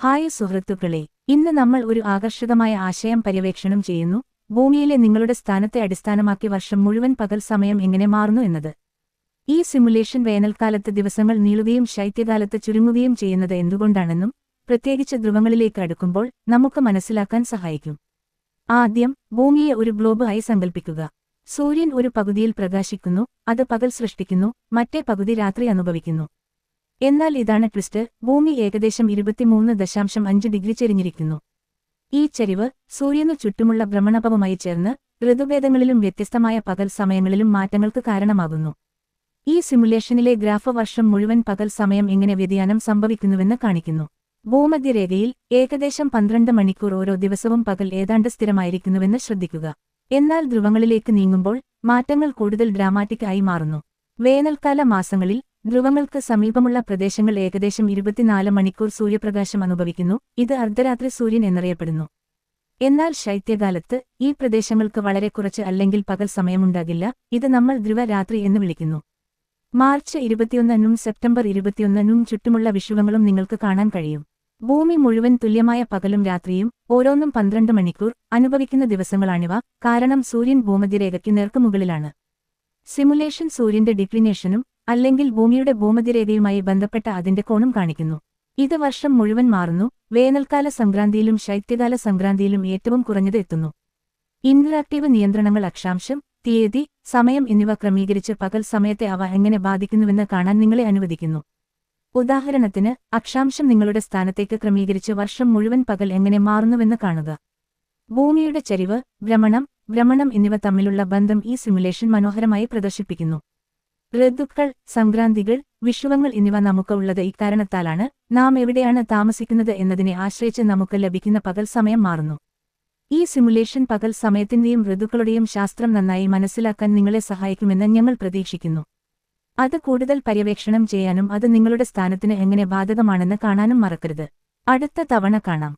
Hi സുഹൃത്തുക്കളെ ഇന്ന് നമ്മൾ ഒരു ആകർഷകമായ ആശയം പര്യവേക്ഷണം ചെയ്യുന്നു ഭൂമിയിലെ നിങ്ങളുടെ സ്ഥാനത്തെ അടിസ്ഥാനമാക്കി വർഷം മുഴുവൻ പകൽ സമയം എങ്ങനെ മാറുന്നു എന്നത്. ഈ സിമുലേഷൻ വേനൽക്കാലത്ത് ദിവസങ്ങൾ നീളുകയും ശൈത്യകാലത്ത് ചുരുങ്ങുകയും ചെയ്യുന്നത് എന്തുകൊണ്ടാണെന്നും പ്രത്യേകിച്ച് ധ്രുവങ്ങളിലേക്ക് അടുക്കുമ്പോൾ നമുക്ക് മനസ്സിലാക്കാൻ സഹായിക്കും. ആദ്യം ഭൂമിയെ ഒരു ഗ്ലോബ് ആയി സങ്കൽപ്പിക്കുക. സൂര്യൻ ഒരു പകുതിയിൽ പ്രകാശിക്കുന്നു അത് പകൽ സൃഷ്ടിക്കുന്നു മറ്റേ പകുതി രാത്രി അനുഭവിക്കുന്നു. എന്നാൽ ഇതാണ് ട്വിസ്റ്റ്. ഭൂമി ഏകദേശം ഇരുപത്തിമൂന്ന് ദശാംശം അഞ്ച് ഡിഗ്രി ചെരിഞ്ഞിരിക്കുന്നു. ഈ ചരിവ് സൂര്യനു ചുറ്റുമുള്ള ഭ്രമണപവുമായി ചേർന്ന് ഋതുഭേദങ്ങളിലും വ്യത്യസ്തമായ പകൽ സമയങ്ങളിലും മാറ്റങ്ങൾക്ക് കാരണമാകുന്നു. ഈ സിമുലേഷനിലെ ഗ്രാഫ് വർഷം മുഴുവൻ പകൽ സമയം എങ്ങനെ വ്യതിയാനം സംഭവിക്കുന്നുവെന്ന് കാണിക്കുന്നു. ഭൂമധ്യരേഖയിൽ ഏകദേശം പന്ത്രണ്ട് മണിക്കൂർ ഓരോ ദിവസവും പകൽ ഏതാണ്ട് സ്ഥിരമായിരിക്കുന്നുവെന്ന് ശ്രദ്ധിക്കുക. എന്നാൽ ധ്രുവങ്ങളിലേക്ക് നീങ്ങുമ്പോൾ മാറ്റങ്ങൾ കൂടുതൽ ഡ്രാമാറ്റിക് ആയി മാറുന്നു. വേനൽക്കാല മാസങ്ങളിൽ ധ്രുവങ്ങൾക്ക് സമീപമുള്ള പ്രദേശങ്ങൾ ഏകദേശം ഇരുപത്തിനാല് മണിക്കൂർ സൂര്യപ്രകാശം അനുഭവിക്കുന്നു. ഇത് അർദ്ധരാത്രി സൂര്യൻ എന്നറിയപ്പെടുന്നു. എന്നാൽ ശൈത്യകാലത്ത് ഈ പ്രദേശങ്ങൾക്ക് വളരെ കുറച്ച് അല്ലെങ്കിൽ പകൽ സമയമുണ്ടാകില്ല. ഇത് നമ്മൾ ധ്രുവ രാത്രി എന്ന് വിളിക്കുന്നു. മാർച്ച് ഇരുപത്തിയൊന്നിനും സെപ്റ്റംബർ ഇരുപത്തിയൊന്നിനും ചുറ്റുമുള്ള വിഷുവങ്ങളും നിങ്ങൾക്ക് കാണാൻ കഴിയും. ഭൂമി മുഴുവൻ തുല്യമായ പകലും രാത്രിയും ഓരോന്നും പന്ത്രണ്ട് മണിക്കൂർ അനുഭവിക്കുന്ന ദിവസങ്ങളാണിവ. കാരണം സൂര്യൻ ഭൂമധ്യരേഖയ്ക്ക് നേർക്കുമുകളിലാണ് സിമുലേഷൻ സൂര്യന്റെ ഡിക്ലിനേഷനും അല്ലെങ്കിൽ ഭൂമിയുടെ ഭൂമധ്യരേഖയുമായി ബന്ധപ്പെട്ട അതിന്റെ കോണും കാണിക്കുന്നു. ഇത് വർഷം മുഴുവൻ മാറുന്നു. വേനൽക്കാല സംക്രാന്തിയിലും ശൈത്യകാല സംക്രാന്തിയിലും ഏറ്റവും കുറഞ്ഞത് എത്തുന്നു. ഇന്ററാക്റ്റീവ് നിയന്ത്രണങ്ങൾ അക്ഷാംശം തീയതി സമയം എന്നിവ ക്രമീകരിച്ച് പകൽ സമയത്തെ അവ എങ്ങനെ ബാധിക്കുന്നുവെന്ന് കാണാൻ നിങ്ങളെ അനുവദിക്കുന്നു. ഉദാഹരണത്തിന് അക്ഷാംശം നിങ്ങളുടെ സ്ഥാനത്തേക്ക് ക്രമീകരിച്ച് വർഷം മുഴുവൻ പകൽ എങ്ങനെ മാറുന്നുവെന്ന് കാണുക. ഭൂമിയുടെ ചരിവ് ഭ്രമണം ഭ്രമണം എന്നിവ തമ്മിലുള്ള ബന്ധം ഈ സിമുലേഷൻ മനോഹരമായി പ്രദർശിപ്പിക്കുന്നു. ഋതുക്കൾ സംക്രാന്തികൾ വിഷുവങ്ങൾ എന്നിവ നമുക്ക് ഉള്ളത് ഇക്കാരണത്താലാണ് നാം എവിടെയാണ് താമസിക്കുന്നത് എന്നതിനെ ആശ്രയിച്ച് നമുക്ക് ലഭിക്കുന്ന പകൽ സമയം മാറുന്നു. ഈ സിമുലേഷൻ പകൽ സമയത്തിന്റെയും ഋതുക്കളുടെയും ശാസ്ത്രം നന്നായി മനസ്സിലാക്കാൻ നിങ്ങളെ സഹായിക്കുമെന്ന് ഞങ്ങൾ പ്രതീക്ഷിക്കുന്നു. അത് കൂടുതൽ പര്യവേക്ഷണം ചെയ്യാനും അത് നിങ്ങളുടെ സ്ഥാനത്തിന് എങ്ങനെ ബാധകമാണെന്ന് കാണാനും മറക്കരുത്. അടുത്ത തവണ കാണാം.